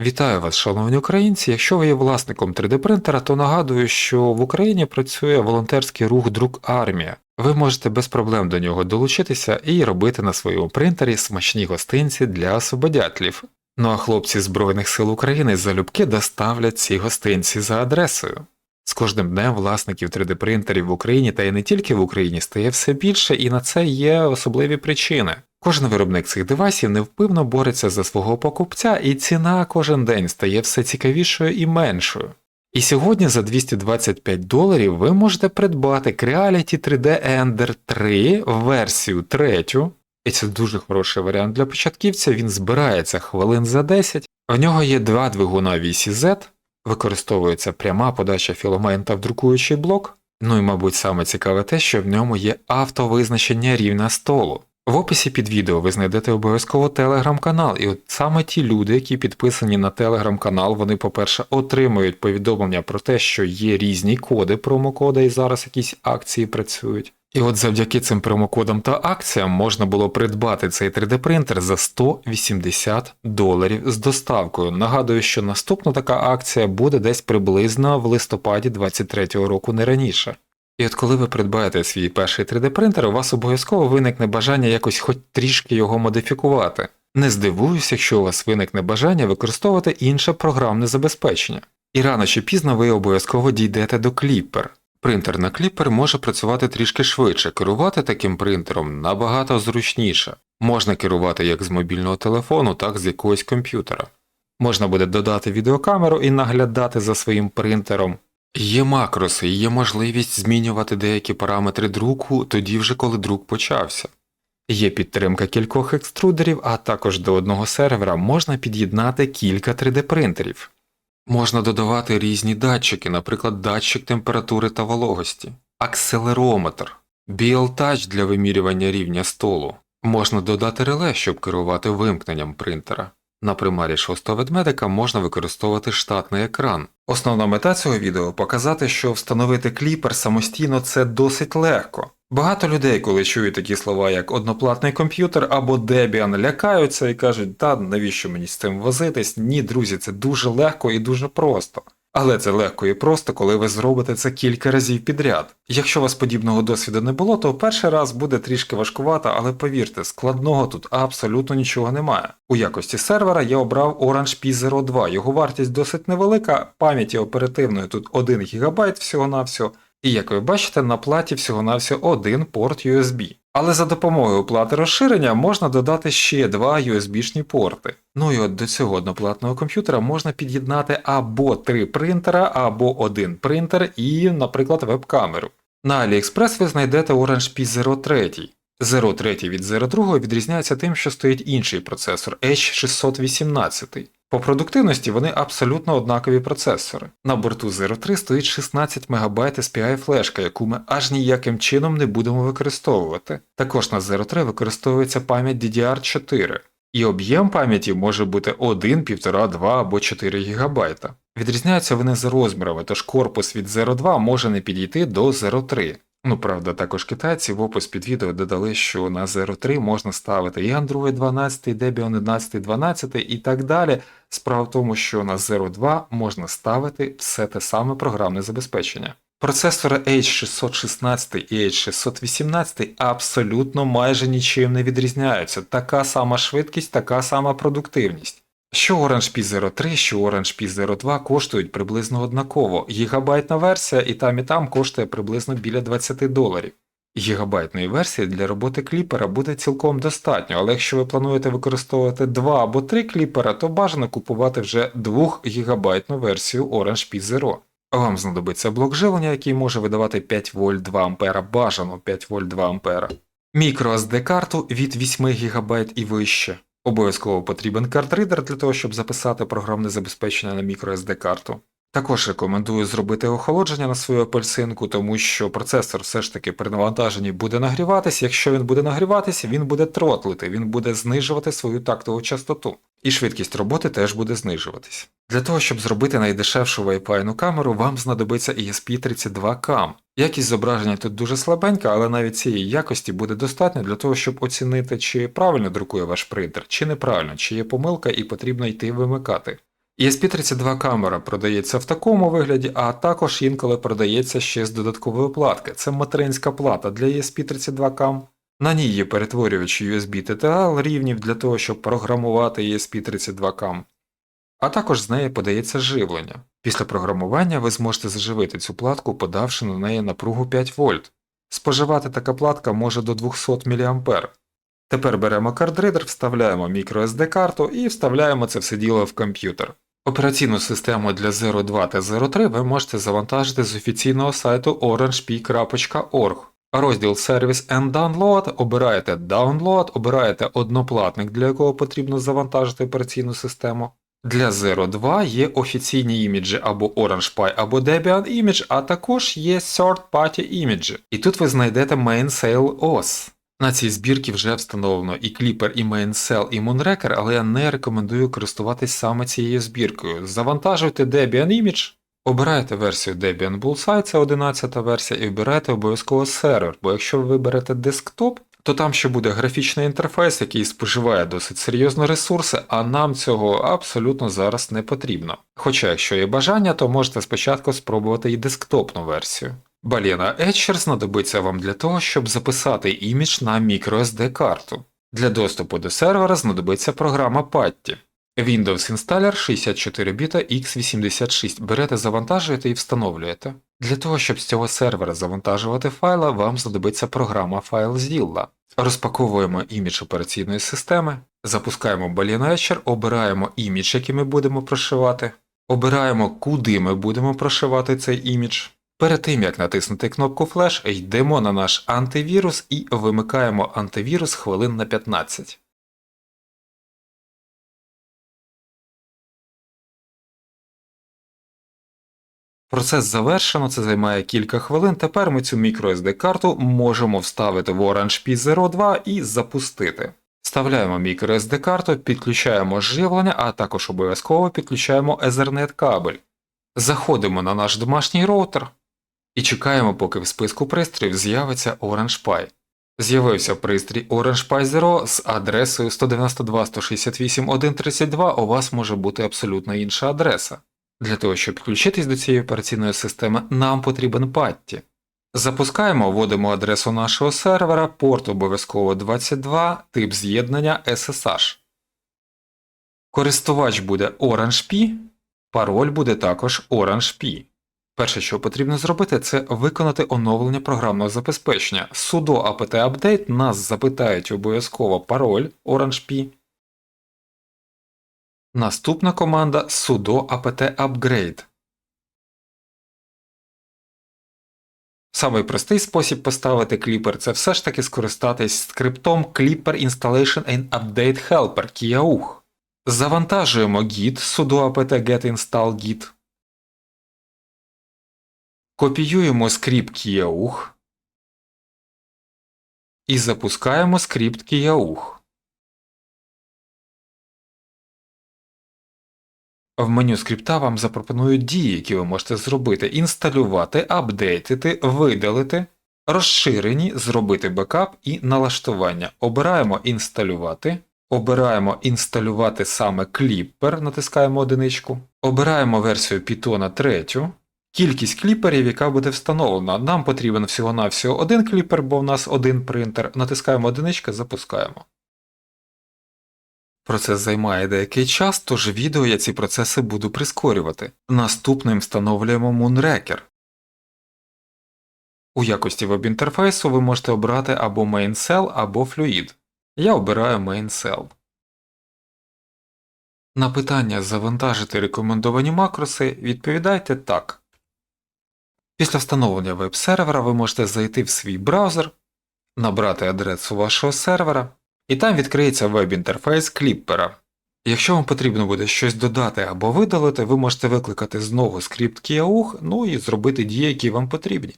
Вітаю вас, шановні українці. Якщо ви є власником 3D-принтера, то нагадую, що в Україні працює волонтерський рух Друк Армія. Ви можете без проблем до нього долучитися і робити на своєму принтері смачні гостинці для освободятлів. Ну а хлопці Збройних сил України залюбки доставлять ці гостинці за адресою. З кожним днем власників 3D-принтерів в Україні та й не тільки в Україні стає все більше, і на це є особливі причини. Кожен виробник цих девайсів невпивно бореться за свого покупця, і ціна кожен день стає все цікавішою і меншою. І сьогодні за 225 доларів ви можете придбати Creality 3D Ender 3 версію 3. І це дуже хороший варіант для початківця, він збирається хвилин за 10. В нього є два двигуна VCZ, використовується пряма подача філамента в друкуючий блок. Ну і, мабуть, саме цікаве те, що в ньому є автовизначення рівня столу. В описі під відео ви знайдете обов'язково телеграм-канал, і от саме ті люди, які підписані на телеграм-канал, вони, по-перше, отримують повідомлення про те, що є різні коди промокоди, і зараз якісь акції працюють. І от завдяки цим промокодам та акціям можна було придбати цей 3D-принтер за 180 доларів з доставкою. Нагадую, що наступна така акція буде десь приблизно в листопаді 2023 року, не раніше. І от коли ви придбаєте свій перший 3D-принтер, у вас обов'язково виникне бажання якось хоч трішки його модифікувати. Не здивуюсь, якщо у вас виникне бажання використовувати інше програмне забезпечення. І рано чи пізно ви обов'язково дійдете до Clipper. Принтер на Clipper може працювати трішки швидше, керувати таким принтером набагато зручніше. Можна керувати як з мобільного телефону, так і з якогось комп'ютера. Можна буде додати відеокамеру і наглядати за своїм принтером. Є макроси, є можливість змінювати деякі параметри друку тоді вже коли друк почався. Є підтримка кількох екструдерів, а також до одного сервера можна під'єднати кілька 3D-принтерів. Можна додавати різні датчики, наприклад, датчик температури та вологості, акселерометр, BL-Touch для вимірювання рівня столу. Можна додати реле, щоб керувати вимкненням принтера. На примарі шостого ведмедика можна використовувати штатний екран. Основна мета цього відео показати, що встановити кліпер самостійно це досить легко. Багато людей, коли чують такі слова, як одноплатний комп'ютер або Debian, лякаються і кажуть, та навіщо мені з цим возитись? Ні, друзі, це дуже легко і дуже просто. Але це легко і просто, коли ви зробите це кілька разів підряд. Якщо у вас подібного досвіду не було, то перший раз буде трішки важкувато, але повірте, складного тут абсолютно нічого немає. У якості сервера я обрав Orange P02, його вартість досить невелика, пам'яті оперативної тут 1 ГБ всього-навсього, і як ви бачите, на платі всього-навсього один порт USB. Але за допомогою плати розширення можна додати ще два USB-шні порти. Ну і от до цього одноплатного комп'ютера можна під'єднати або три принтера, або один принтер і, наприклад, веб-камеру. На AliExpress ви знайдете Orange P03. 03 від 02 відрізняється тим, що стоїть інший процесор H618. По продуктивності вони абсолютно однакові процесори. На борту 03 стоїть 16 МБ SPI флешка, яку ми аж ніяким чином не будемо використовувати. Також на 03 використовується пам'ять DDR4, і об'єм пам'яті може бути 1, 1,5, 2 або 4 ГБ. Відрізняються вони за розмірами, тож корпус від 02 може не підійти до 03. Ну, правда, також китайці в опис під відео додали, що на 03 можна ставити і Android 12, і Debian 11, 12 і так далі. Справа в тому, що на 02 можна ставити все те саме програмне забезпечення. Процесори H616 і H618 абсолютно майже нічим не відрізняються. Така сама швидкість, така сама продуктивність. Що Orange P03, що Orange P02 коштують приблизно однаково. Гігабайтна версія і там і там коштує приблизно біля 20 доларів. Гігабайтної версії для роботи кліпера буде цілком достатньо, але якщо ви плануєте використовувати 2 або 3 кліпера, то бажано купувати вже 2 гігабайтну версію Orange P0. Вам знадобиться блок живлення, який може видавати 5 вольт 2 А, бажано 5 вольт 2 А. Мікро SD карту від 8 ГБ і вище. Обов'язково потрібен картридер для того, щоб записати програмне забезпечення на microSD карту. Також рекомендую зробити охолодження на свою апельсинку, тому що процесор все ж таки при навантаженні буде нагріватися. Якщо він буде нагріватися, він буде тротлити, він буде знижувати свою тактову частоту. І швидкість роботи теж буде знижуватись. Для того, щоб зробити найдешевшу Wi-Fi камеру, вам знадобиться ESP32CAM. Якість зображення тут дуже слабенька, але навіть цієї якості буде достатньо для того, щоб оцінити, чи правильно друкує ваш принтер, чи неправильно, чи є помилка і потрібно йти вимикати. ESP32 камера продається в такому вигляді, а також інколи продається ще з додаткової платки. Це материнська плата для ESP32 cam. На ній є перетворювач USB TTL рівнів для того, щоб програмувати ESP32 cam. А також з неї подається живлення. Після програмування ви зможете заживити цю платку, подавши на неї напругу 5 вольт. Споживати така платка може до 200 мА. Тепер беремо кардридер, вставляємо microSD карту і вставляємо це все діло в комп'ютер. Операційну систему для 02 та 03 ви можете завантажити з офіційного сайту orangep.org. Розділ Service and Download, обираєте Download, обираєте одноплатник, для якого потрібно завантажити операційну систему. Для 02 є офіційні іміджі або OrangePie, або Debian Image, а також є third-party іміджі. І тут ви знайдете Mainsail OS. На цій збірці вже встановлено і Clipper, і Mainsail, і Moonraker, але я не рекомендую користуватись саме цією збіркою. Завантажуйте Debian Image, обираєте версію Debian Bullseye, це 11 версія, і обираєте обов'язково сервер, бо якщо ви виберете десктоп, то там ще буде графічний інтерфейс, який споживає досить серйозно ресурси, а нам цього абсолютно зараз не потрібно. Хоча, якщо є бажання, то можете спочатку спробувати і десктопну версію. Балена Etcher знадобиться вам для того, щоб записати імідж на microSD карту. Для доступу до сервера знадобиться програма Putty. Windows Installer 64 біта x86 берете, завантажуєте і встановлюєте. Для того, щоб з цього сервера завантажувати файла, вам знадобиться програма FileZilla. Розпаковуємо імідж операційної системи, запускаємо Balena Etcher, обираємо імідж, який ми будемо прошивати, обираємо, куди ми будемо прошивати цей імідж. Перед тим, як натиснути кнопку Flash, йдемо на наш антивірус і вимикаємо антивірус хвилин на 15. Процес завершено, це займає кілька хвилин. Тепер ми цю microSD карту можемо вставити в Orange P02 і запустити. Вставляємо microSD карту, підключаємо живлення, а також обов'язково підключаємо Ethernet кабель. Заходимо на наш домашній роутер і чекаємо, поки в списку пристроїв з'явиться Orange Pi. З'явився пристрій Orange Pi Zero з адресою 192.168.1.32, у вас може бути абсолютно інша адреса. Для того, щоб підключитись до цієї операційної системи, нам потрібен патті. Запускаємо, вводимо адресу нашого сервера, порт обов'язково 22, тип з'єднання SSH. Користувач буде OrangeP, пароль буде також OrangeP. Перше, що потрібно зробити, це виконати оновлення програмного забезпечення. sudo apt update нас запитають обов'язково пароль OrangeP. Наступна команда sudo apt upgrade. Самий простий спосіб поставити кліпер це все ж таки скористатись скриптом Clipper Installation and Update Helper KIAUH. Завантажуємо git sudo apt get install git. Копіюємо скрипт KIAUH і запускаємо скрипт KIAUH. В меню скрипта вам запропонують дії, які ви можете зробити: інсталювати, апдейтити, видалити, розширені, зробити бекап і налаштування. Обираємо інсталювати. Обираємо інсталювати саме кліпер, натискаємо одиничку. Обираємо версію Python 3. Кількість кліперів, яка буде встановлена. Нам потрібен всього-навсього один кліпер, бо в нас один принтер. Натискаємо одиничка, запускаємо. Процес займає деякий час, тож відео я ці процеси буду прискорювати. Наступним встановлюємо Moonraker. У якості веб-інтерфейсу ви можете обрати або MainCell, або Fluid. Я обираю MainCell. На питання завантажити рекомендовані макроси відповідайте так. Після встановлення веб-сервера ви можете зайти в свій браузер, набрати адресу вашого сервера, і там відкриється веб-інтерфейс кліппера. Якщо вам потрібно буде щось додати або видалити, ви можете викликати знову скрипт KIAUH, ну і зробити дії, які вам потрібні.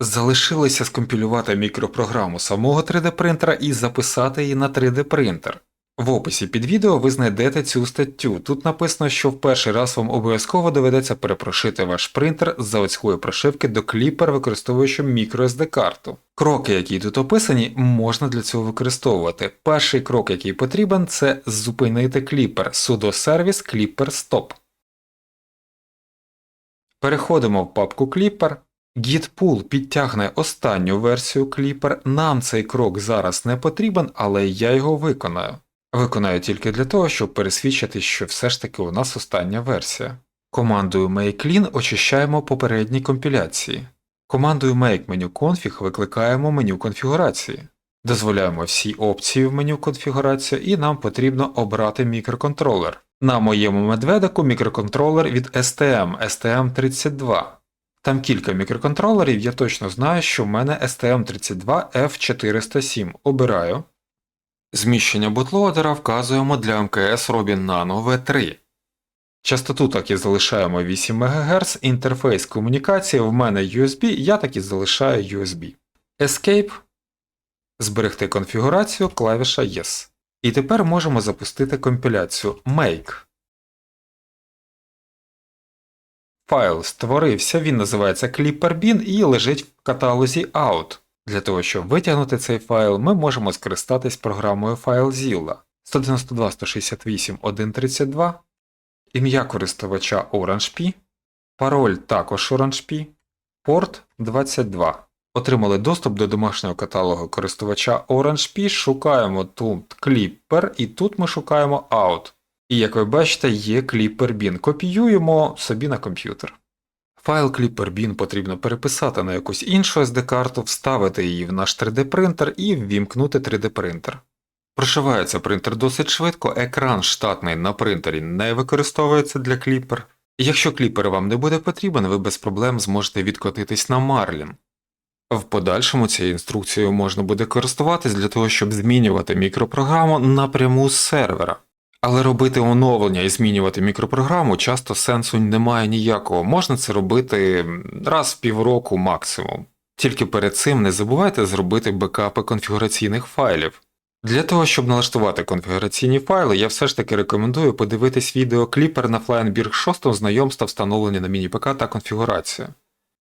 Залишилося скомпілювати мікропрограму самого 3D принтера і записати її на 3D принтер. В описі під відео ви знайдете цю статтю. Тут написано, що в перший раз вам обов'язково доведеться перепрошити ваш принтер з заводської прошивки до кліпер, використовуючи microSD карту. Кроки, які тут описані, можна для цього використовувати. Перший крок, який потрібен, це зупинити кліпер sudo service clipper stop. Переходимо в папку Clipper. Gitpool підтягне останню версію Clipper. Нам цей крок зараз не потрібен, але я його виконаю. Виконаю тільки для того, щоб пересвідчити, що все ж таки у нас остання версія. Командою make-clean очищаємо попередні компіляції. Командою make menu config викликаємо меню конфігурації. Дозволяємо всі опції в меню конфігурація і нам потрібно обрати мікроконтролер. На моєму медведику мікроконтролер від STM STM32. Там кілька мікроконтролерів, я точно знаю, що в мене STM32F407. Обираю. Зміщення бутлоадера вказуємо для МКС Robin Nano V3. Частоту так і залишаємо 8 МГц, інтерфейс комунікації в мене USB, я так і залишаю USB. Escape. Зберегти конфігурацію клавіша Yes. І тепер можемо запустити компіляцію Make. Файл створився, він називається ClipperBin і лежить в каталозі Out. Для того, щоб витягнути цей файл, ми можемо скористатись програмою FileZilla 192.168.1.32, ім'я користувача OrangeP, пароль також OrangeP, порт 22. Отримали доступ до домашнього каталогу користувача OrangeP, шукаємо тут Clipper і тут ми шукаємо Out. І як ви бачите, є ClipperBin. Копіюємо собі на комп'ютер. Файл ClipperBin потрібно переписати на якусь іншу SD-карту, вставити її в наш 3D-принтер і ввімкнути 3D-принтер. Прошивається принтер досить швидко, екран штатний на принтері не використовується для Clipper. Якщо Clipper вам не буде потрібен, ви без проблем зможете відкотитись на Marlin. В подальшому цією інструкцією можна буде користуватись для того, щоб змінювати мікропрограму напряму з сервера. Але робити оновлення і змінювати мікропрограму часто сенсу немає ніякого. Можна це робити раз в півроку максимум. Тільки перед цим не забувайте зробити бекапи конфігураційних файлів. Для того, щоб налаштувати конфігураційні файли, я все ж таки рекомендую подивитись відео кліпер на Flyingberg 6 знайомства встановлення на міні-ПК та конфігурацію.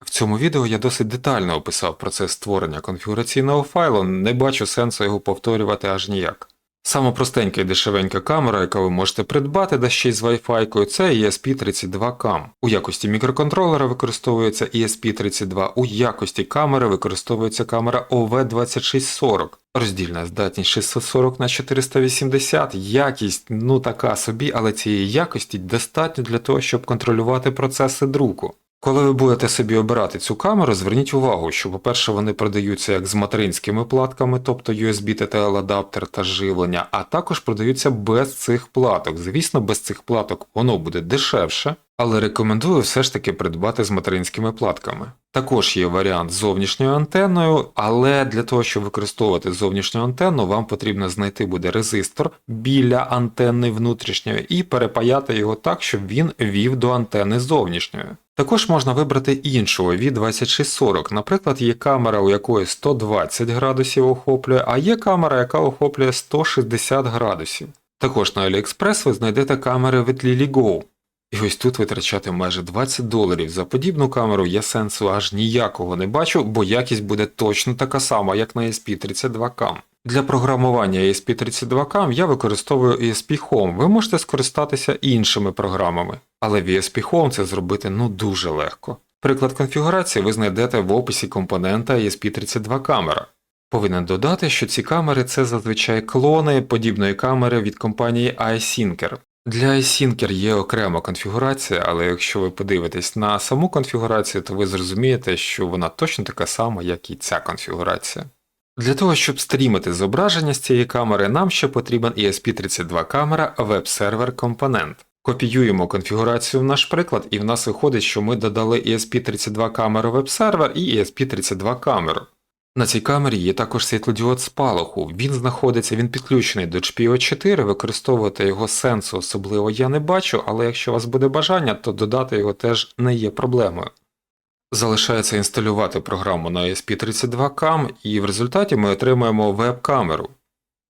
В цьому відео я досить детально описав процес створення конфігураційного файлу, не бачу сенсу його повторювати аж ніяк. Саме простенька і дешевенька камера, яка ви можете придбати, да ще й з Wi-Fi, це ESP32CAM. У якості мікроконтролера використовується ESP32, у якості камери використовується камера OV2640. Роздільна здатність 640 на 480, якість ну така собі, але цієї якості достатньо для того, щоб контролювати процеси друку. Коли ви будете собі обирати цю камеру, зверніть увагу, що, по-перше, вони продаються як з материнськими платками, тобто USB TTL адаптер та живлення, а також продаються без цих платок. Звісно, без цих платок воно буде дешевше, але рекомендую все ж таки придбати з материнськими платками. Також є варіант з зовнішньою антенною, але для того, щоб використовувати зовнішню антенну, вам потрібно знайти буде резистор біля антенни внутрішньої і перепаяти його так, щоб він вів до антени зовнішньої. Також можна вибрати іншу V2640, наприклад, є камера, у якої 120 градусів охоплює, а є камера, яка охоплює 160 градусів. Також на AliExpress ви знайдете камери від LilyGo. І ось тут витрачати майже 20 доларів за подібну камеру я сенсу аж ніякого не бачу, бо якість буде точно така сама, як на ESP32CAM. Для програмування ESP32CAM я використовую ESP Home, ви можете скористатися іншими програмами, але в ESP Home це зробити ну дуже легко. Приклад конфігурації ви знайдете в описі компонента ESP32 камера. Повинен додати, що ці камери це зазвичай клони подібної камери від компанії iSyncer. Для iSyncer є окрема конфігурація, але якщо ви подивитесь на саму конфігурацію, то ви зрозумієте, що вона точно така сама, як і ця конфігурація. Для того, щоб стрімити зображення з цієї камери, нам ще потрібен ESP32 камера веб-сервер компонент. Копіюємо конфігурацію в наш приклад, і в нас виходить, що ми додали ESP32 камеру веб-сервер і ESP32 камеру. На цій камері є також світлодіод спалаху. Він знаходиться, він підключений до GPO4, використовувати його сенсу особливо я не бачу, але якщо у вас буде бажання, то додати його теж не є проблемою. Залишається інсталювати програму на ESP32CAM, і в результаті ми отримаємо веб-камеру.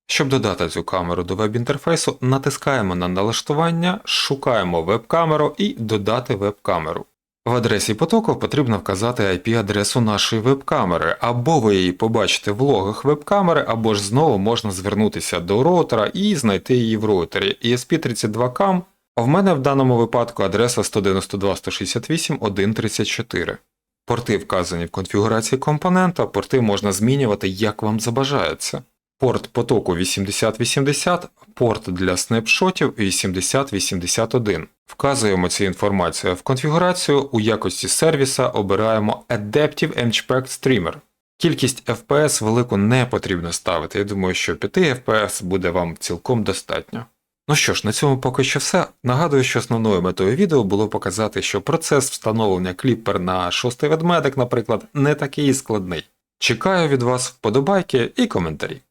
Щоб додати цю камеру до веб-інтерфейсу, натискаємо на налаштування, шукаємо веб-камеру і додати веб-камеру. В адресі потоку потрібно вказати IP-адресу нашої веб-камери, або ви її побачите в логах веб-камери, або ж знову можна звернутися до роутера і знайти її в роутері. ESP32CAM А в мене в даному випадку адреса 192.168.1.34. Порти вказані в конфігурації компонента, порти можна змінювати як вам забажається. Порт потоку 8080, порт для снапшотів 8081. Вказуємо цю інформацію в конфігурацію, у якості сервіса обираємо Adaptive Nchpack Streamer. Кількість FPS велику не потрібно ставити, я думаю, що 5 FPS буде вам цілком достатньо. Ну що ж, на цьому поки що все. Нагадую, що основною метою відео було показати, що процес встановлення кліпер на шостий ведмедик, наприклад, не такий складний. Чекаю від вас вподобайки і коментарі.